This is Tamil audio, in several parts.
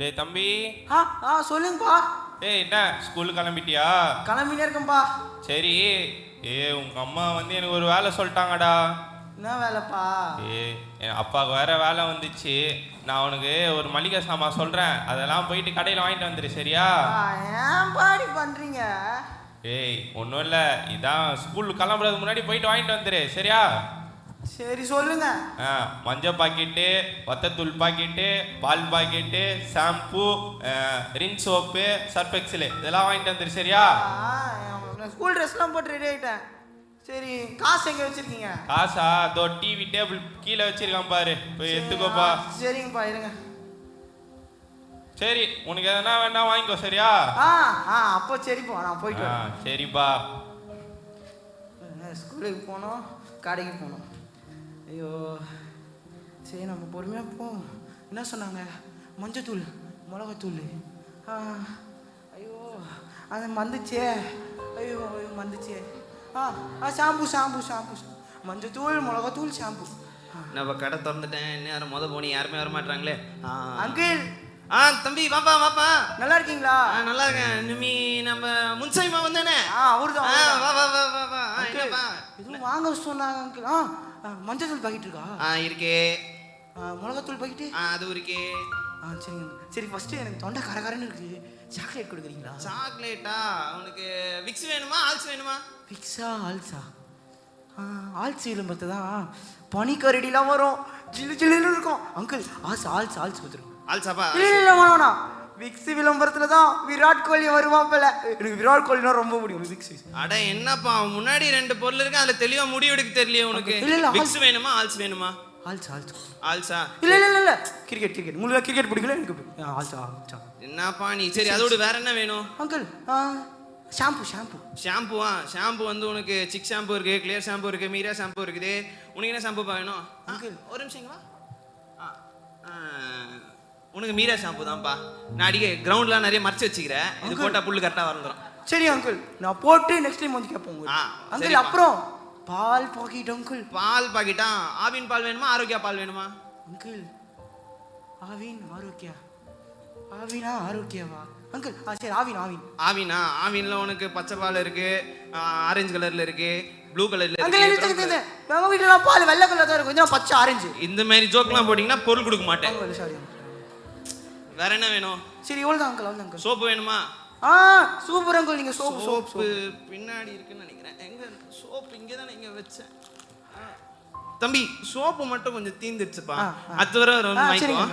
டேய் தம்பி. ஆ ஆ சொல்லுங்கப்பா. டேய் என்ன ஸ்கூலுக்கு கிளம்பிட்டியா? கிளம்பினே இருக்கேன்ப்பா. சரி. ஏ உங்க அம்மா வந்து எனக்கு ஒரு வேலை சொல்லிட்டாங்கடா. என்ன வேலைப்பா? ஏ என் அப்பாவுக்கு வேற வேலை வந்துச்சு. நான் உனக்கு ஒரு மளிகை சாமான் சொல்றேன். அதெல்லாம் போயிட்டு கடையில் வாங்கிட்டு வந்துரு சரியா? ஏன் பாடி பண்றீங்க? ஏய் ஒன்றும் இல்லை. இதான் ஸ்கூல் கிளம்புறதுக்கு முன்னாடி போயிட்டு வாங்கிட்டு வந்துரு சரியா? சரி சொல்லுங்க. ஆ மஞ்சள் பாக்கெட்டு வத்தத்தூள் பாக்கெட்டு பால் packet shampoo Rin soap surf Excel இதெல்லாம் வாங்கிட்டு வந்துரு சரியா? ஸ்கூல் ட்ரெஸ்லாம் போட்டு ரெடி ஆயிட்டேன். சரி காசு எங்க வச்சிருக்கீங்க? காசா? அதோ டிவி டேபிள் கீழே வச்சிருக்கான் பாரு. போய் எடுத்துக்கோப்பா. சரிங்கப்பா இருங்க. சரி உனக்கு எதனா வேணா வாங்கிக்கோ சரியா? ஆ ஆ அப்போ சரிப்பா நான் போயிட்டு சரிப்பா. ஸ்கூலுக்கு போனோம் கடைக்கு போனோம். ஐயோ சரி நம்ம பொறுமையாக போவோம். என்ன சொன்னாங்க? மஞ்சத்தூள் மிளகாத்தூள். ஆ ஐயோ அது மந்துச்சே. ஐயோ ஐயோ மந்துச்சே. ஆ ஆ ஷாம்பு ஷாம்பு ஷாம்பு. மஞ்சத்தூள் மிளகாத்தூள் ஷாம்பு. நம்ம கடை திறந்துட்டேன். இன்னும் யாரும் முத போனி யாருமே வர மாட்டாங்களே. அங்கிள். ஆ தம்பி வாப்பா வாப்பா நல்லா இருக்கீங்களா? நல்லா இருக்கேன். நிமி நம்ம முன்சாய்மா வந்தானே. ஆ அவர்தான். வா வா வா வா வா. என்னப்பா எதுவும் வாங்க சொன்னாங்க அங்கிள். ஆ ஆ, மஞ்சத்தூள் பாக்கெட் இருக்கா. ஆ இருக்கே மிளகாத்தூள் பாக்கெட்டு? ஆ அது இருக்கே. ஆ சரிங்க. சரி ஃபர்ஸ்ட் எனக்கு தொண்டை கரகரன்னு இருக்கு. சாக்லேட் கொடுக்குறீங்களா? சாக்லேட்டா உனக்கு விக்ஸ் வேணுமா? ஆல்ஸ் வேணுமா? பிக்ஸா ஆல்ஸா ஆ ஆல்ஸ் விளம்பரத்தை தான் பனிக்கரடிலாம் வரும். ஜில்லு ஜில்லுன்னு இருக்கும். அங்கிள் ஆல்ஸ் ஆல்ஸ் ஆல்ஸ் கொடுத்துருங்க. ஆல்ஸாப்பா இல்லை இல்லை வேணாம். விக்ஸ் விளம்பரத்தில் தான் விராட் கோலி வருவாப்பில்ல எனக்கு விராட் கோலினா ரொம்ப பிடிக்கும் விக்ஸ். அட என்னப்பா முன்னாடி ரெண்டு பொருள் இருக்கு அதுல தெளிவா முடிவு எடுக்க தெரியலையே உனக்கு. இல்ல, இல்ல, விக்ஸ் வேணுமா ஆல்ஸ் வேணுமா? Halls Halls. ஆல்ஸா? இல்லை இல்லை இல்லை கிரிக்கெட் கிரிக்கெட் உங்களுக்கு கிரிக்கெட் பிடிக்கல எனக்கு ஆல்ஸ் ஆல்ஸ் என்னப்பா நீ சரி அதோட வேற என்ன வேணும்? Uncle shampoo shampoo. ஷாம்புவா? ஷாம்பு வந்து உனக்கு சிக் ஷாம்பு இருக்கு கிளியர் ஷாம்பு இருக்கு மீரா ஷாம்பு இருக்குது. உனக்கு என்ன ஷாம்பு வேணும். ஒரு ஆ, உனக்கு மீரா ஷாம்பு தான்ப்பா. நான் அடிக்க கிரவுண்ட்லாம் நிறைய மறைச்சு வச்சுக்கிறேன். இது Uncle. போட்டா புல்லு கரெக்டாக வந்துடும் சரி அங்கிள் நான் போட்டு நெக்ஸ்ட் டைம் வந்து கேட்போம் ஆ, அங்கிள் சரிப்பா. அப்புறம் பால் பாக்கெட் அங்கிள் பால் பாக்கெட்டா? ஆவின் பால் வேணுமா? ஆரோக்கியா பால் வேணுமா? அங்கிள் ஆவின் ஆரோக்கியா? ஆவினா ஆரோக்கியாவா? அங்கிள் ஆ சரி ஆவின் ஆவின். ஆவினா? ஆவின்ல உனக்கு பச்சை பால் இருக்கு ஆரஞ்சு கலர்ல இருக்கு ப்ளூ கலர்ல அங்கிள் இருக்கு நம்ம வீட்டுல பால் வெள்ளை கலர் தான் இருக்கும். கொஞ்சம் பச்சை ஆரஞ்சு இந்த மாதிரி ஜோக்லாம் போட்டிங்கன்னா பொருள் கொடுக்க மாட்டேன். சாரி வேற என்ன வேணும்? சரி எவ்வளோ தான் அங்கிள் அவ்வளோ அங்கிள் சோப்பு வேணுமா? ஆ சூப்பர் அங்கிள் நீங்க சோப்பு சோப்பு பின்னாடி இருக்குன்னு நினைக்கிறேன். எங்க சோப்பு இங்கே தான் இங்க வச்சேன். தம்பி சோப்பு மட்டும் கொஞ்சம் ஆ. அடுத்த வர வாங்கிக்கோ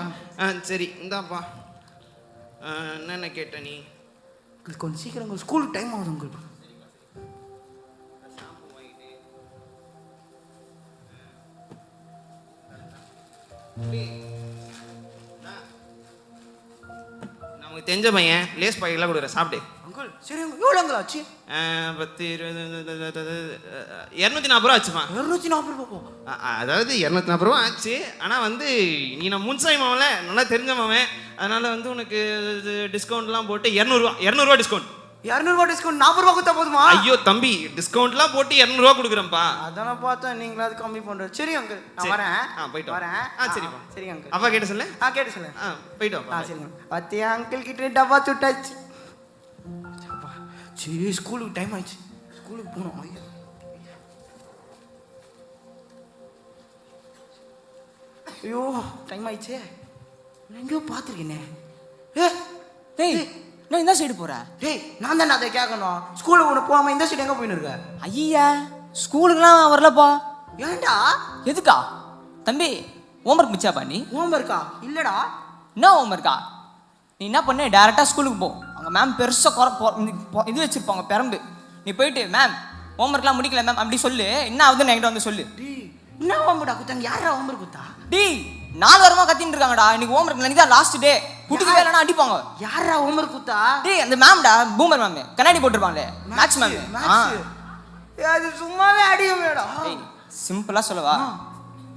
சரி இந்தாப்பா. என்னென்ன கேட்ட நீ? கொஞ்சம் சீக்கிரம் ஸ்கூலுக்கு டைம் ஆகுது அங்கிள் நமக்கு தெரிஞ்ச பையன் லேஸ் பாக்கெட்லாம் கொடுக்குறேன் சாப்பிட்டு அங்கிள் சரி அங்கிள் எவ்வளோ அங்கிள் ஆச்சு? பத்து இருபது இரநூத்தி நாற்பது ரூபா ஆச்சுமா? இரநூத்தி நாற்பது ரூபா அதாவது இரநூத்தி நாற்பது ரூபா ஆச்சு. ஆனால் வந்து நீ நான் முன்சாய் மாவன் நல்லா தெரிஞ்ச மாவன் அதனால வந்து உனக்கு டிஸ்கவுண்ட்லாம் போட்டு இரநூறுவா இரநூறுவா டிஸ்கவுண்ட் இரநூறுவா டிஸ்கவுண்ட் நாற்பது ரூபா கொடுத்தா போதுமா? ஐயோ தம்பி டிஸ்கவுண்ட்லாம் போட்டு இரநூறுவா கொடுக்குறேன்ப்பா. அதான பார்த்தேன் நீங்களாவது கம்மி பண்றது. சரி அங்கிள் நான். வரேன். ஆ, போயிட்டு வா. வரேன். ஆ, சரிப்பா. சரி அங்கிள் அப்பா கேட்ட சொல்லு. ஆ கேட்டு சொல்லு. ஆ போயிட்டு ஆ வாப்பா சரிங்க பத்தியா அங்கிள் கிட்ட டப்பா சுட்டாச்சு. சரி ஸ்கூலுக்கு டைம் ஆயிடுச்சு. ஸ்கூலுக்கு போகணும். ஐயா. ஐயோ டைம் ஆயிடுச்சே. எங்கேயோ பார்த்துருக்கேனே. ஏ டேய் நான் இந்த சைடு போற டேய் நான் தானே அதை கேட்கணும். ஸ்கூலுக்கு ஒன்று போகாம இந்த சைடு எங்கே போயின்னு இருக்க? ஐயா ஸ்கூலுக்குலாம் வரலப்பா ஏன்டா? எதுக்கா? தம்பி ஹோம்ஒர்க் மிச்சாப்பா நீ? ஹோம்ஒர்க்கா இல்லடா. என்ன ஹோம்ஒர்க்கா நீ என்ன பண்ணு டேரெக்டாக ஸ்கூலுக்கு போ. அங்கே மேம் பெருசாக குற இது வச்சிருப்பாங்க பெரம்பு. நீ போயிட்டு மேம் ஹோம்ஒர்க்லாம் முடிக்கல மேம் அப்படி சொல்லு. என்ன ஆகுதுன்னு என்கிட்ட வந்து சொல்லு. என்ன ஹோம்ஒர்க்கா குத்தாங்க யாரா ஹோம்ஒர்க் குத்தா? டேய் நாலு வாரமா கத்தின்னு இருக்காங்கடா இன்னைக்கு ஹோம்ஒர்க் இன்னைக்கு தான் லாஸ்ட் டே குட்டிக்கவே இல்லைனா அடிப்பாங்க. யாரா ஹோம்ஒர்க் குத்தா டேய் அந்த மேம்டா பூமர் மேம் கண்ணாடி போட்டிருப்பாங்களே மேக்ஸ் மேம் அது சும்மாவே அடிக்க மேடம் சிம்பிளா சொல்லவா?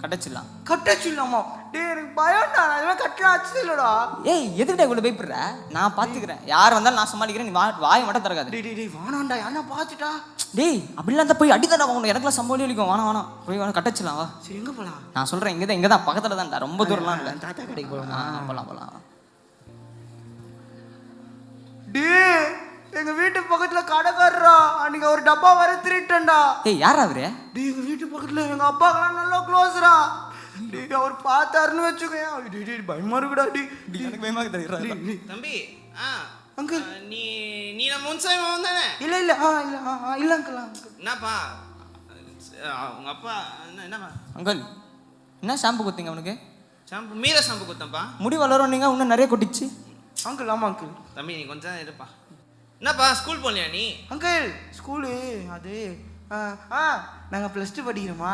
கட்டச்சிடலாம். கட்டச்சு இல்லாமா டேய் எனக்கு பயம்டா. நான் இதெல்லாம் கட்டலாம் ஆச்சு இல்லடா. ஏய் எதுக்கிட்ட இவ்வளவு பயப்படுற? நான் பாத்துக்கிறேன். யார் வந்தாலும் நான் சமாளிக்கிறேன் நீ வாயை மட்டும் திறக்காது. டேய் டேய் வானாண்டா என்ன பார்த்துட்டா டேய் அப்படிலாம் இருந்தா போய் அடித்தடா வாங்கணும். எனக்குலாம் சம்பளம் அளிக்கும் வேணாம் வேணாம் போய் வேணா கட்டச்சிடலாம் வா. சரி எங்க போலாம்? நான் சொல்றேன் இங்கே தான் இங்கே தான் பக்கத்துல தான்டா ரொம்ப தூரம்லாம் இல்லை. தாத்தா கடைக்கு போலாம்? போலாம் போலாம். டே எங்க வீட்டு பக்கத்துல கடைக்காரரா. அன்னைக்கு ஒரு டப்பா வர திருட்டேன்டா ஏய் யாரா அவரு? டே எங்க வீட்டு பக்கத்துல எங்க அப்பாக்கெல்லாம் நல்லா க்ளோஸ்ரா டே அவர் பார்த்தாருன்னு வச்சுக்கோயேன். டேய், டேய், பயமா இருக்குடா டே எனக்கு பயமா இருக்குது தம்பி ஆ அங்கிள். நீ நீ நம்ம முன்சாமி மாமன் தானே? இல்ல இல்ல ஆ இல்ல ஆ இல்ல அங்கிள் அங்கிள். என்னப்பா? உங்க அப்பா என்ன என்னப்பா? அங்கிள் என்ன ஷாம்பு குத்தீங்க அவனுக்கு? ஷாம்பு மீர ஷாம்பு கொடுத்தேன்ப்பா முடி வளரும் நீங்க இன்னும் நிறைய கொட்டிச்சு. அங்கிள் ஆமா அங்கிள் தம்பி நீ கொஞ்சம் இருப்பா. என்னப்பா ஸ்கூல் போகலையா நீ? அங்கிள் ஸ்கூலு அது ஆ ஆ நாங்க ப்ளஸ் டூ படிக்கிறோமா?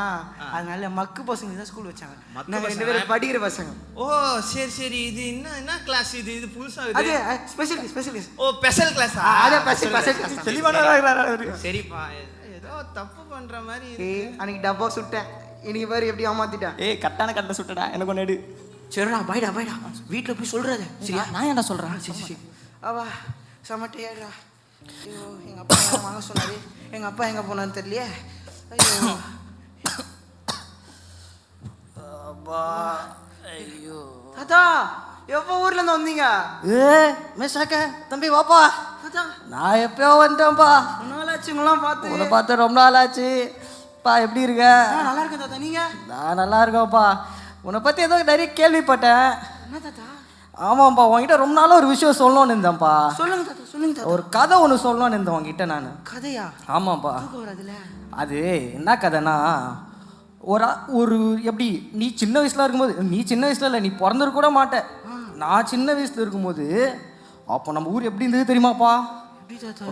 அதனால மக்கு பசங்க தான் ஸ்கூல் வச்சாங்க. மக்கு நாங்க ரெண்டு? பேரும் படிக்கிற பசங்க. ஓ சரி சரி. இது என்ன என்ன கிளாஸ் இது? இது புதுசா அது இது ஸ்பெஷல் ஸ்பெஷல் ஓ ஸ்பெஷல் கிளாஸா அதே ஸ்பெஷல் ஸ்பெஷல் தெளிவான சரிப்பா. ஏ- ஏதோ தப்பு பண்ற மாதிரி அன்னைக்கு டப்பா சுட்டேன். இன்னைக்கு பாரு எப்படி ஏமாத்திட்டேன். ஏய் கட்டான கட்டை சுட்டடா. எனக்கு ஒன்று எடு. சரிடா பாய்டா பாய்டா வீட்டில் போய் சொல்றது. சரியா? நான் ஏன்டா சொல்றேன்? சரி சரி அவா சமட்டையாடா ஐயோ எங்கள் அப்பா என்ன வாங்க சொன்னாரு? எங்கள் அப்பா எங்கே போனான்னு தெரியலையே? ஐயோ. தாத்தா எப்போ ஊர்ல இருந்து வந்தீங்க? ஏ மிஸ்ஸாக்க தம்பி வாப்பா நான் எப்பயோ வந்துட்டேன்ப்பா. நாளாச்சு உங்களாம் பார்த்து. உன்னை பார்த்து ரொம்ப நாள் ஆச்சு பா எப்படி இருக்க? நல்லா இருக்கேன் தாத்தா. நீங்க? நான் நல்லா இருக்கேன்ப்பா. உன்னை பற்றி ஏதோ நிறைய கேள்விப்பட்டேன். என்ன தாத்தா ஆமாம்ப்பா உன்கிட்ட ரொம்ப நாளாக ஒரு விஷயம் சொல்லணும்னு இருந்தேன்ப்பா. சொல்லுங்க தாத்தா சொல்லுங்க தாத்தா. ஒரு கதை ஒன்று சொல்லணும்னு இருந்தேன் உன்கிட்ட நான். கதையா? ஆமாம்ப்பா தூக்கம் வராதுல்ல அது என்ன கதைனா ஒரு ஒரு எப்படி நீ சின்ன வயசுல இருக்கும்போது நீ சின்ன வயசுல இல்லை நீ பிறந்திருக்க கூட மாட்ட. நான் சின்ன வயசுல இருக்கும்போது அப்போ நம்ம ஊர் எப்படி இருந்தது தெரியுமாப்பா?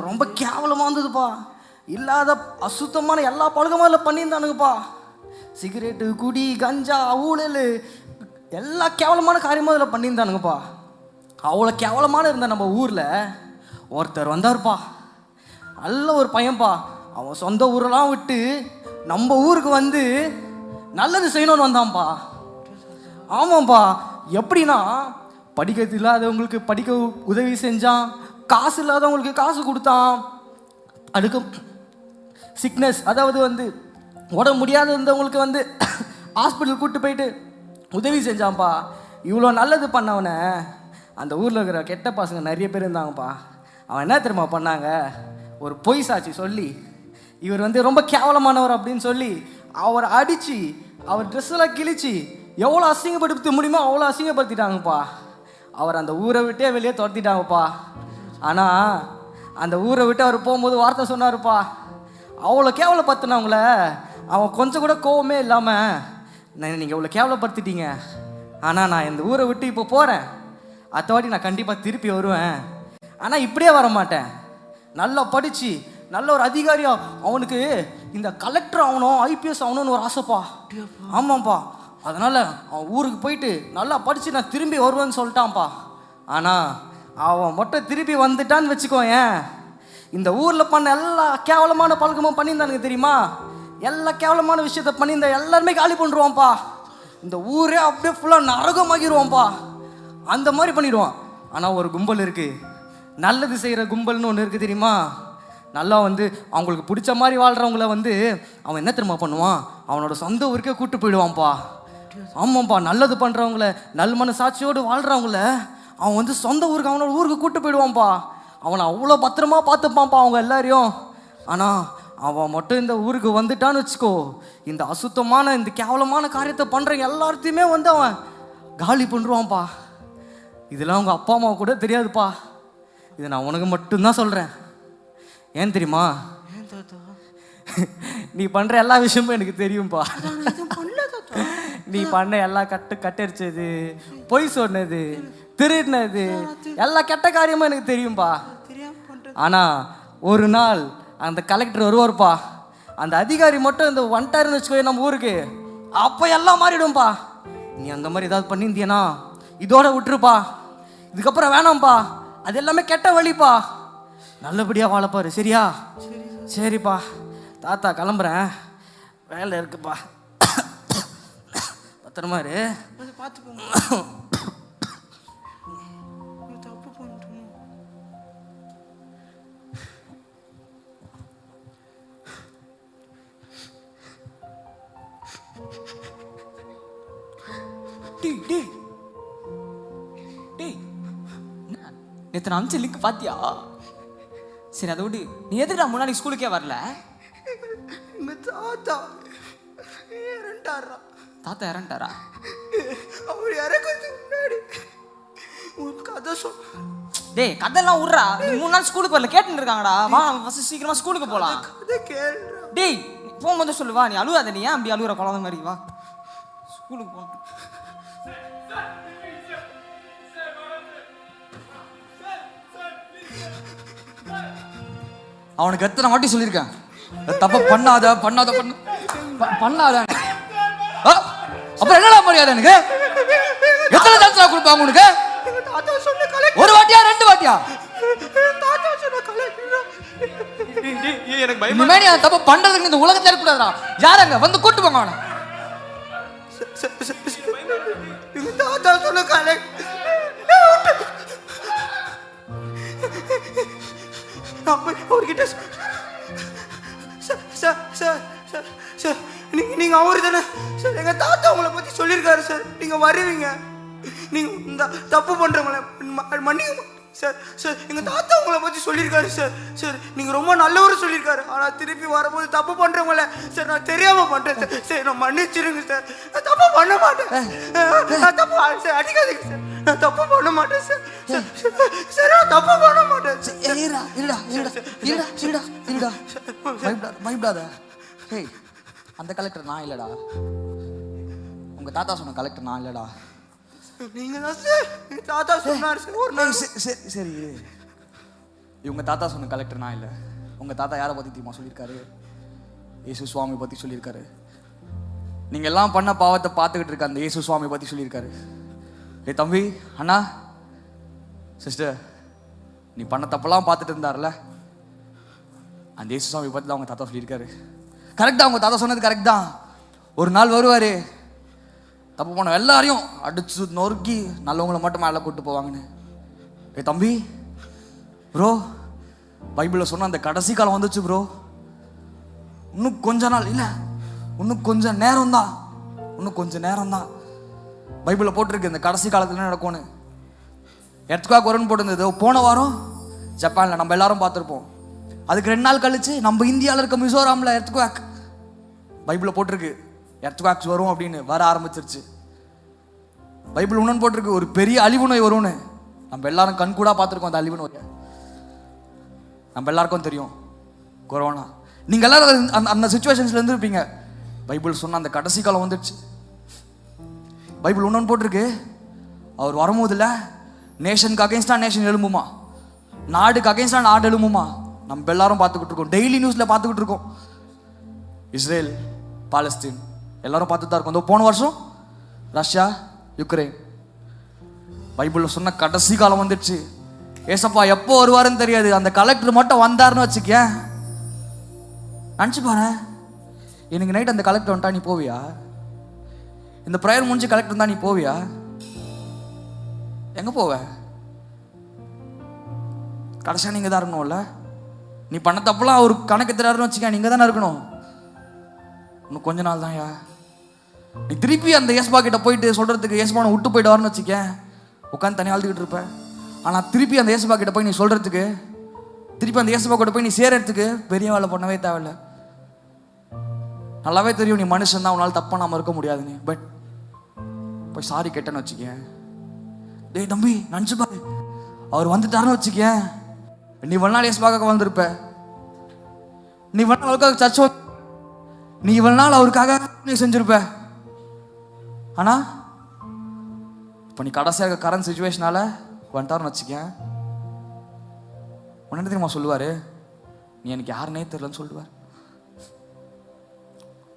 ரொம்ப கேவலமாக இருந்ததுப்பா. இல்லாத அசுத்தமான எல்லா பழக்கமும் அதில் பண்ணியிருந்தானுங்கப்பா. சிகரெட்டு குடி கஞ்சா ஊழல். எல்லா கேவலமான காரியமும் அதில் பண்ணியிருந்தானுங்கப்பா. அவ்வளோ கேவலமான இருந்த நம்ம ஊரில். ஒருத்தர் வந்தார்ப்பா. நல்ல ஒரு பையன்பா. அவன் சொந்த ஊரெல்லாம் விட்டு நம்ம ஊருக்கு வந்து நல்லது செய்யணும்னு வந்தான்ப்பா ஆமாம்ப்பா எப்படின்னா படிக்கிறது இல்லாதவங்களுக்கு படிக்க உதவி செஞ்சான். காசு இல்லாதவங்களுக்கு காசு கொடுத்தான். அதுக்கு சிக்னஸ் அதாவது வந்து உடம்பு முடியாத இருந்தவங்களுக்கு வந்து ஹாஸ்பிட்டல் கூப்பிட்டு போயிட்டு உதவி செஞ்சான்ப்பா. இவ்வளோ நல்லது பண்ணவனை. அந்த ஊரில் இருக்கிற கெட்ட பசங்க நிறைய பேர் இருந்தாங்கப்பா. அவன் என்ன தெரியுமா பண்ணாங்க? ஒரு பொய் சாட்சி சொல்லி இவர் வந்து ரொம்ப கேவலமானவர் அப்படின்னு சொல்லி அவரை அடித்து அவர் ட்ரெஸ்ஸெல்லாம் கிழிச்சு எவ்வளோ அசிங்கப்படுத்த முடியுமோ அவ்வளோ அசிங்கப்படுத்திட்டாங்கப்பா. அவர் அந்த ஊரை விட்டே வெளியே துரத்திட்டாங்கப்பா. ஆனால் அந்த ஊரை விட்டு அவர் போகும்போது வார்த்தை சொன்னார்ப்பா. அவ்வளோ கேவலப்படுத்தினவங்கள அவன் கொஞ்சம் கூட கோவமே இல்லாமல் நீங்கள் இவ்வளோ கேவலப்படுத்திட்டீங்க. ஆனால் நான் இந்த ஊரை விட்டு இப்போ போகிறேன் அத்தவாட்டி நான் கண்டிப்பாக திருப்பி வருவேன். ஆனால் இப்படியே வர மாட்டேன் நல்லா படித்து நல்ல ஒரு அதிகாரியாக அவனுக்கு இந்த கலெக்டர் ஆகணும் ஐபிஎஸ் ஆகணும்னு ஒரு ஆசைப்பா. ஆமாம்ப்பா. அதனால் அவன் ஊருக்கு போயிட்டு நல்லா படித்து நான் திரும்பி வருவேன்னு சொல்லிட்டான்ப்பா. ஆனால் அவன் மட்டும் திருப்பி வந்துட்டான்னு வச்சுக்கோயேன். இந்த ஊரில் பண்ண எல்லா கேவலமான பழக்கமும் பண்ணியிருந்தானுங்க தெரியுமா? எல்லா கேவலமான விஷயத்த இந்த எல்லாருமே காலி பண்ணிடுவான்ப்பா இந்த ஊரே அப்படியே ஃபுல்லாக நரகமாகிடுவான்ப்பா அந்த மாதிரி பண்ணிடுவான் ஆனால் ஒரு கும்பல் இருக்குது நல்லது செய்கிற கும்பல்னு ஒன்று இருக்குது தெரியுமா? நல்லா வந்து அவங்களுக்கு பிடிச்ச மாதிரி வாழ்கிறவங்கள வந்து அவன் என்ன தெரியுமா பண்ணுவான்? அவனோட சொந்த ஊருக்கே கூட்டு போயிடுவான்ப்பா. ஆமாம்ப்பா நல்லது பண்ணுறவங்கள நல் மனசாட்சியோடு வாழ்கிறவங்கள அவன் வந்து சொந்த ஊருக்கு அவனோட ஊருக்கு கூட்டு போயிடுவான்ப்பா. அவனை அவ்வளோ பத்திரமா பார்த்துப்பான்ப்பா அவங்க எல்லாரையும். ஆனால் அவன் மட்டும் இந்த ஊருக்கு வந்துட்டான்னு வச்சுக்கோ. இந்த அசுத்தமான இந்த கேவலமான காரியத்தை பண்ணுற எல்லாத்தையுமே வந்து அவன் காலி பண்ணுருவான்ப்பா இதெல்லாம் அவங்க அப்பா அம்மா கூட தெரியாதுப்பா. இதை நான் உனக்கு மட்டும்தான் சொல்கிறேன் ஏன் தெரியுமா? நீ பண்ணுற எல்லா விஷயமும் எனக்கு தெரியும்ப்பா நீ பண்ண எல்லா கட்டு கட்டரிச்சது பொய் சொன்னது திருடினது எல்லா கெட்ட காரியமும் எனக்கு தெரியும்பா. ஆனால் ஒரு நாள் அந்த கலெக்டர் வருவார்ப்பா. அந்த அதிகாரி மட்டும் இந்த வந்துட்டாருன்னு வச்சுக்கோ நம்ம ஊருக்கு. அப்போ எல்லாம் மாறிடும்பா. நீ அந்த மாதிரி ஏதாவது பண்ணியிருந்தியனா? இதோட விட்டுருப்பா. இதுக்கப்புறம் வேணாம்ப்பா அது எல்லாமே கெட்ட வழிப்பா. நல்லபடியாக வாழப்பாரு சரியா? சரிப்பா. தாத்தா கிளம்புறேன். வேலை இருக்குப்பா. பத்திரமா இரு. பார்த்துக்கோங்க. டேய் டேய். டேய். நேற்று அனுப்பிச்ச லிங்க் பாத்தியா? சரி அதை விடு. நீ எதுக்குடா முன்னாடி ஸ்கூலுக்கே வரல? தாத்தா இறண்டாரா? தாத்தா இறந்துட்டாரா அவர் இறக்கிறதுக்கு முன்னாடி ஒரு கதை சொன்ன டேய் கதெல்லாம் விட்றா. நீ மூணு நாள் ஸ்கூலுக்கு வரல. கேட்டுன்னு இருக்காங்கடா. வா ஃபர்ஸ்ட் சீக்கிரமா ஸ்கூலுக்கு போலாம். கதை கேள்றா டேய் போகும்போது சொல்லு. வா நீ அழுவாத நீ. ஏன் அப்படி அழுகுற குழந்தை மாதிரி வா. ஸ்கூலுக்கு போ. அவனுக்கு எத்தனை வாட்டி சொல்லியிருக்கேன்? தப்ப பண்ணாத பண்ணாத பண்ண பண்ணாத. அப்புறம் என்னடா மரியாதை எனக்கு? எத்தனை சான்ஸ் கொடுப்பாங்க உனக்கு? ஒரு வாட்டியா ரெண்டு வாட்டியா? எனக்கு பயமா இனிமே நீ தப்பு பண்றதுக்கு இந்த உலகத்துல இருக்கக்கூடாதுடா யாரங்க வந்து கூட்டு போங்க அவனை. தாத்தா சொன்ன கலை. அப்ப அவர்கிட்ட சொ- sir sir sir sir sir நீங்க நீங்க அவரு தானே சார் எங்க தாத்தா உங்களை பத்தி சொல்லியிருக்காரு சார் நீங்க வருவீங்க. நீங்க இந்த தப்பு பண்றவங்கள ம- மன்னிக்க சார் சார் எங்க தாத்தா உங்களை பத்தி சொல்லியிருக்காரு சார் சார் நீங்க ரொம்ப நல்லவரு சொல்லியிருக்காரு. ஆனா திருப்பி வரும்போது தப்பு பண்றவங்கள சார் நான் தெரியாம பண்றேன் சார் சார் நான் மன்னிச்சிருங்க சார் நான் தப்பு பண்ண மாட்டேன். நான் தப்பு சார் அடிக்காதீங்க சார் நான் தப்பு பண்ண மாட்டேன் சார். சார், நான் தப்பு பண்ண மாட்டேன். ஏய், இருடா இருடா இருடா இருடா இருடா பயப்படாத. ஹேய் அந்த கலெக்டர் நான் இல்லடா. உங்க தாத்தா சொன்ன கலெக்டர் நான் இல்லடா. நீங்க தான் சார். தாத்தா சொன்னார் சார் ஒரு நாள். சரி, சரி. இவங்க தாத்தா சொன்ன கலெக்டர் நான் இல்லை. உங்க தாத்தா யாரை பத்தி தெரியுமா சொல்லியிருக்காரு? இயேசு சுவாமி பத்தி சொல்லியிருக்காரு. நீங்க எல்லாம் பண்ண பாவத்தை பார்த்துக்கிட்டு இருக்க அந்த இயேசு சுவாமி பத்தி சொல்லியிருக்காரு. ஏய் தம்பி அண்ணா. சிஸ்டர் நீ பண்ண தப்பெல்லாம் பார்த்துட்டு இருந்தார்ல? அந்த இயேசு சுவாமி பத்தி தான் அவங்க தாத்தா சொல்லியிருக்காரு. கரெக்டாக அவங்க தாத்தா சொன்னது கரெக்ட் தான். ஒரு நாள் வருவார். தப்பு பண்ண எல்லாரையும் அடிச்சு நொறுக்கி நல்லவங்களை மட்டும் மேலே கூப்பிட்டு போவாங்கன்னு. ஏ தம்பி ப்ரோ பைபிளில் சொன்ன அந்த கடைசி காலம் வந்துச்சு ப்ரோ இன்னும் கொஞ்ச நாள் இல்லை இன்னும் கொஞ்சம் நேரம் தான் இன்னும் கொஞ்சம் நேரம் தான் பைபிளில் போட்டிருக்கு இந்த கடைசி காலத்தில் நடக்கும்னு. எர்த்குவாக் வரும்னு போட்டிருந்தது போன வாரம் ஜப்பானில் நம்ம எல்லாரும் பார்த்துருப்போம். அதுக்கு ரெண்டு நாள் கழிச்சு நம்ம இந்தியாவில் இருக்க மிசோராமில் எர்த்குவாக். பைபிளில் போட்டிருக்கு எர்த்குவாக்ஸ் வரும் அப்படின்னு வர ஆரம்பிச்சிருச்சு. பைபிள் உணன் போட்டிருக்கு ஒரு பெரிய அழிவு நோய் வரும்னு. நம்ம எல்லாரும் கண் கூட பார்த்துருக்கோம் அந்த அழிவு நோயை நம்ம எல்லாருக்கும் தெரியும் கொரோனா. நீங்க எல்லாரும் அந்த அந்த சுச்சுவேஷன்ஸ்ல இருந்துருப்பீங்க. பைபிள் சொன்ன அந்த கடைசி காலம் வந்துடுச்சு பைபிள் ஒன்று போட்டிருக்கு. அவர் வரும்போதுல நேஷனுக்கு அகைன்ஸ்டா நேஷன் எழும்புமா? நாடுக்கு அகைன்ஸ்டா நாடு எழும்புமா? நம்ம எல்லாரும் பார்த்துக்கிட்டு இருக்கோம். டெய்லி நியூஸில் பார்த்துக்கிட்டு இருக்கோம். இஸ்ரேல் பாலஸ்தீன் எல்லாரும் பார்த்துட்டு தான் இருக்கோம். இந்த போன வருஷம் ரஷ்யா யுக்ரைன். பைபிளில் சொன்ன கடைசி காலம் வந்துடுச்சு. ஏசப்பா எப்போ வருவாருன்னு தெரியாது. அந்த கலெக்டர் மட்டும் வந்தாருன்னு வச்சுக்கேன் நினச்சி பாரு எனக்கு நைட் அந்த கலெக்டர் வந்துட்டா நீ போவியா? இந்த ப்ரேயர் முடிஞ்சு கலெக்டர் தான் நீ போவியா? எங்க போவ? கடைசியா நீங்க தான் இருக்கணும்ல? நீ பண்ண தப்பெல்லாம் அவர் கணக்கு தராருன்னு வச்சுக்க நீங்க தானே இருக்கணும். இன்னும் கொஞ்ச நாள் தான்யா நீ திருப்பி அந்த ஏஸ்பா கிட்ட போயிட்டு சொல்றதுக்கு ஏஸ்பானை விட்டு போயிடுவாருன்னு வச்சுக்கேன். உட்காந்து தனியாக அழுதுகிட்டு இருப்பேன் ஆனா திருப்பி அந்த ஏசப்பா கிட்ட போய் நீ சொல்றதுக்கு திருப்பி அந்த ஏசப்பா கிட்ட போய் நீ சேர்கிறதுக்கு பெரிய வேலை பண்ணவே தேவையில்ல. நல்லாவே தெரியும் நீ மனுஷன் தான் உன்னால் தப்பா நாம இருக்க முடியாது நீ பட் போய் சாரி கேட்டேன்னு வச்சுக்கேன். டேய் தம்பி நினச்சி பாரு. அவர் வந்துட்டாருன்னு வச்சுக்க நீ இவ்வளோ நாள் பார்க்க வந்திருப்ப நீ இவ்வளவு நாள் அவருக்காக சர்ச் நீ இவ்வளவு நாள் அவருக்காக நீ செஞ்சிருப்ப. ஆனா இப்போ நீ கடைசியாக இருக்க கரண்ட் சுச்சுவேஷனால வந்துட்டாருன்னு வச்சுக்க உடனே தெரியுமா சொல்லுவாரு? நீ எனக்கு யாருன்னே தெரியலன்னு சொல்லுவார்.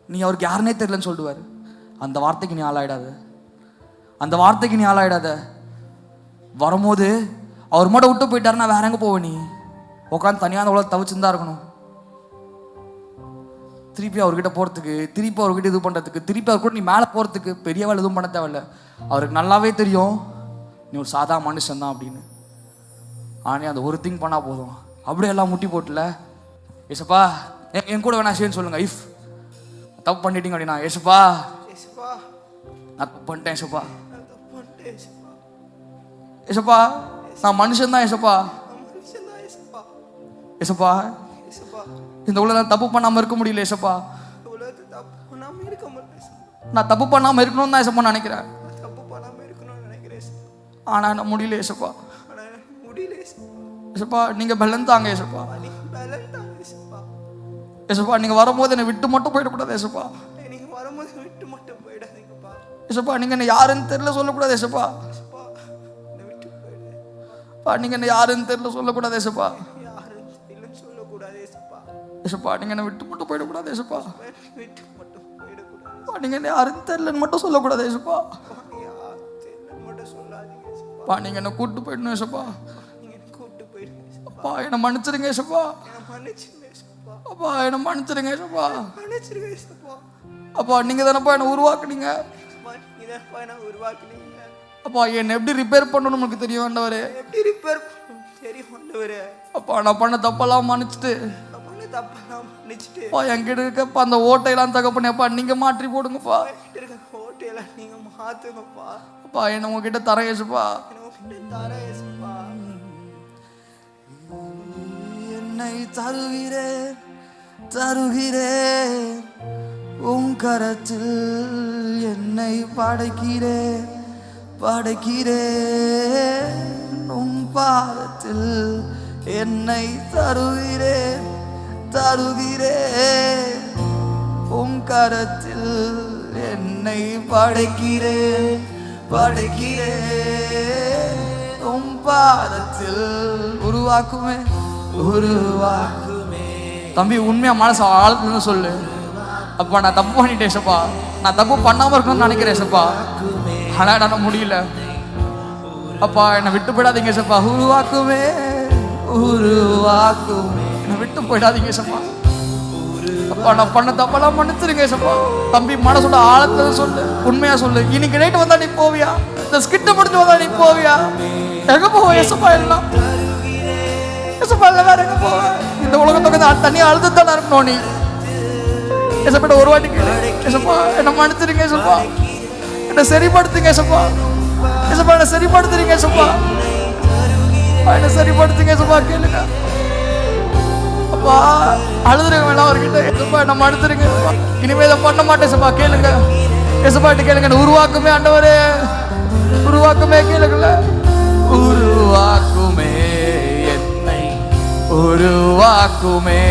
நீ அவருக்கு யாருனே தெரியலன்னு சொல்லுவார். அந்த வார்த்தைக்கு நீ ஆளாயிடாத. அந்த வார்த்தைக்கு நீ ஆளாயிடாத. வரும்போது அவர் மட்டும் விட்டு போயிட்டாருன்னா வேற எங்கே போவ நீ? உட்காந்து தனியாக உலக உலகத்தை தவிச்சுன்னு இருக்கணும். திருப்பி அவர்கிட்ட போகிறதுக்கு திருப்பி அவர்கிட்ட இது பண்ணுறதுக்கு திருப்பி அவர் கூட நீ மேலே போகிறதுக்கு பெரியவாள் எதுவும் பண்ண தேவையில்ல. அவருக்கு நல்லாவே தெரியும் நீ ஒரு சாதா மனுஷன் தான் அப்படின்னு. ஆனால் அந்த ஒரு திங் பண்ணால் போதும். அப்படியே எல்லாம் முட்டி போட்டல. ஏசப்பா என் கூட வேணா செய்யன்னு சொல்லுங்கள் இஃப் தப்பு பண்ணிட்டீங்க அப்படின்னா ஏசப்பா. நான் தப்பு பண்ணிட்டேன் ஏசப்பா. ஏசப்பா. நான் மனுஷன் தான் ஏசப்பா. ஏசப்பா. இந்த உலகம் தப்பு பண்ணாம இருக்க முடியல ஏசப்பா. நான் தப்பு பண்ணாம இருக்கணும்னு தான் ஏசப்பா நினைக்கிறேன். நான் தப்பு பண்ணாம இருக்கணும்னு நினைக்கிறேன் ஏசப்பா. ஆனா நான் முடியல ஏசப்பா. ஏசப்பா. நீங்க பலன் தாங்க ஏசப்பா. ஏசப்பா நீங்க வரும்போது என்னை விட்டு மட்டும் போயிடக்கூடாது ஏசப்பா நீங்க வரும்போது விட்டு மட்டும் போயிடாதீங்கப்பா ஏசப்பா நீங்க என்ன யாருன்னு தெரியல சொல்லக்கூடாது ஏசப்பா. பா நீங்க என்ன யாருன்னு தெரியல சொல்லக்கூடாது ஏசப்பா ஏசப்பா. ஏசப்பா நீங்க என்ன விட்டு மட்டும் போயிடக்கூடாது ஏசப்பா விட்டு மட்டும் போயிடக்கூடாது. பா நீங்க என்ன யாருன்னு தெரியலன்னு மட்டும் சொல்லக்கூடாது ஏசப்பா. பா நீங்க என்ன கூட்டு போயிடணும் ஏசப்பா கூப்பிட்டு போயிடுங்க. அப்பா என்னை மன்னிச்சிருங்க ஏசப்பா ஏசப்பா. அப்பா என்னை மன்னிச்சிருங்க ஏசப்பா மன்னிச்சிடுங்க ஏசப்பா. அப்பா நீங்க தானப்பா என்னை உருவாக்குனீங்க? உருவாக்குனீங்க. அப்பா என்னை எப்படி ரிப்பேர் பண்ணணும்னு உங்களுக்கு தெரியும் ஆண்டவரே? எப்படி ரிப்பேர் தெரியும் ஆண்டவரே? அப்பா நான் பண்ண தப்பெல்லாம் மன்னிச்சிட்டு. தப்பெல்லாம் மன்னிச்சிட்டு. அப்பா என்கிட்ட இருக்கப்பா அந்த ஓட்டையெல்லாம் தகப்பனே அப்பா நீங்க மாற்றி போடுங்கப்பா. இருக்க ஹோட்டலாம் நீங்க மாத்துங்கப்பா. அப்பா என்ன உங்ககிட்ட தரேன் ஏசப்பா என்னை உங்ககிட்ட உன்னை தருகிறேன் தருகிறேன். உன் கரத்தில் என்னை படைக்கிறேன் படைக்கிறேன். உன் பாதத்தில் என்னை தருகிறேன் தருகிறேன். உன் கரத்தில் என்னை படைக்கிறேன் படைக்கிறேன். உன் பாதத்தில் உருவாக்குவேன். உருவாக்குமே தம்பி உண்மையா மனசு ஆழத்துல சொல்லு. அப்பா நான் தப்பு பண்ணிட்டேன் சப்பா. நான் தப்பு பண்ணாம இருக்கணும்னு நினைக்கிறேன் சப்பா. ஆனா என்னால முடியல. அப்பா என்னை விட்டு போயிடாதீங்க சப்பா. உருவாக்குமே உருவாக்குமே என்னை விட்டு போயிடாதீங்க சப்பா. அப்பா நான் பண்ண தப்பெல்லாம் மன்னிச்சிருங்க சப்பா. தம்பி மனசோட ஆழத்துல சொல்லு. உண்மையா சொல்லு. இன்னைக்கு நைட்டு வந்தா நீ போவியா? இந்த ஸ்கிட்ட முடிஞ்சு வந்தா நீ போவியா? எங்க போவ ஏசப்பா எல்லாம்? ஏசப்பா எல்லாம் வேற இந்த உலகத்தை நான் தண்ணி அழுது தானே இருக்கணும் நீ. ஏசப்பா ஒரு வாட்டி கேளு. ஏசப்பா என்ன மன்னிச்சிருங்க ஏசப்பா. என்ன சரிப்படுத்துங்க ஏசப்பா. ஏசப்பா என்ன சரிப்படுத்துறீங்க ஏசப்பா. என்ன சரிப்படுத்துங்க ஏசப்பா. கேளுங்க. அப்பா அழுதுருங்க வேணாம் அவர்கிட்ட. ஏசப்பா என்ன மன்னிச்சிருங்க இனிமேல் இதை பண்ண மாட்டேன் ஏசப்பா. கேளுங்க. ஏசப்பாட்டு கேளுங்க. உருவாக்குமே ஆண்டவரே. உருவாக்குமே கேளுங்கள. உருவா உருவாக்குமே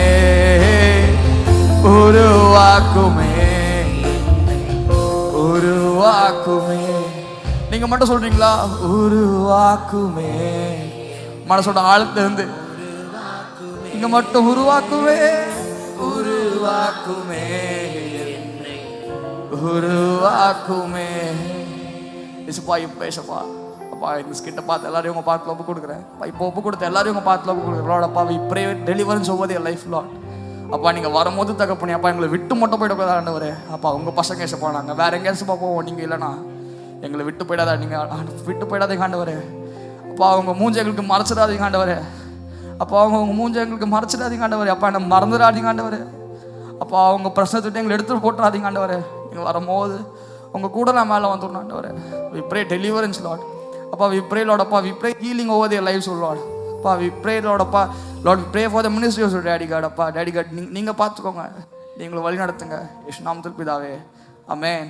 உருவாக்குமே உருவாக்குமே. நீங்க மட்டும் சொல்றீங்களா? உருவாக்குமே. மனசோட ஆழத்துல இருந்து. இங்க மட்டும் உருவாக்குமே உருவாக்குமே. உருவாக்குமே. இசுப்பா இப்போ அப்பா இந்த ஸ்கிட்ட பார்த்து எல்லாரையும் உங்கள் பார்த்து ஒப்பு கொடுக்குறேன். அப்பா இப்போ ஒப்பு கொடுத்த எல்லாரையும் உங்கள் பார்த்து ஒப்பு கொடுக்குறேன். அப்பா இப்பரே டெலிவரன்ஸ் ஒவ்வொரு என் லைஃப் லாட் அப்பா நீங்கள் வரும்போது தகப்பனி அப்பா எங்களை விட்டு மட்டும் போயிடக்கூடாது ஆண்டவரே. அப்பா உங்கள் பசங்க இசப்பா போனாங்க? வேற எங்கேயாச்சும் போவோம் நீங்கள் இல்லைனா எங்களை விட்டு போயிடாதா நீங்கள் ஆண்டு- விட்டு போயிடாதீங்க ஆண்டவரே. அப்பா அவங்க மூஞ்ச எங்களுக்கு மறைச்சிடாதீங்க ஆண்டவரே. அப்பா அவங்க உங்கள் மூஞ்ச எங்களுக்கு மறைச்சிடாதீங்க ஆண்டவரே. அப்பா என்ன மறந்துடாதீங்க ஆண்டவரே. அப்பா அவங்க பிரச்சனை எங்களை எடுத்து போட்டுறாதீங்க ஆண்டவரே. நீங்கள் வரும்போது உங்கள் கூட நான் மேலே வந்துடணும் ஆண்டவரே. வி டெலிவரன்ஸ் லாட் அப்பா வி ப்ரே லாட் அப்பா we pray healing over their lives Lord அப்பா வி ப்ரே லாட் அப்பா. Pray for the ministry of daddy God அப்பா. டேடி கார்டு நீங்கள் பார்த்துக்கோங்க. நீங்களை வழி நடத்துங்க. யேசு நாமத்தில் அமேன்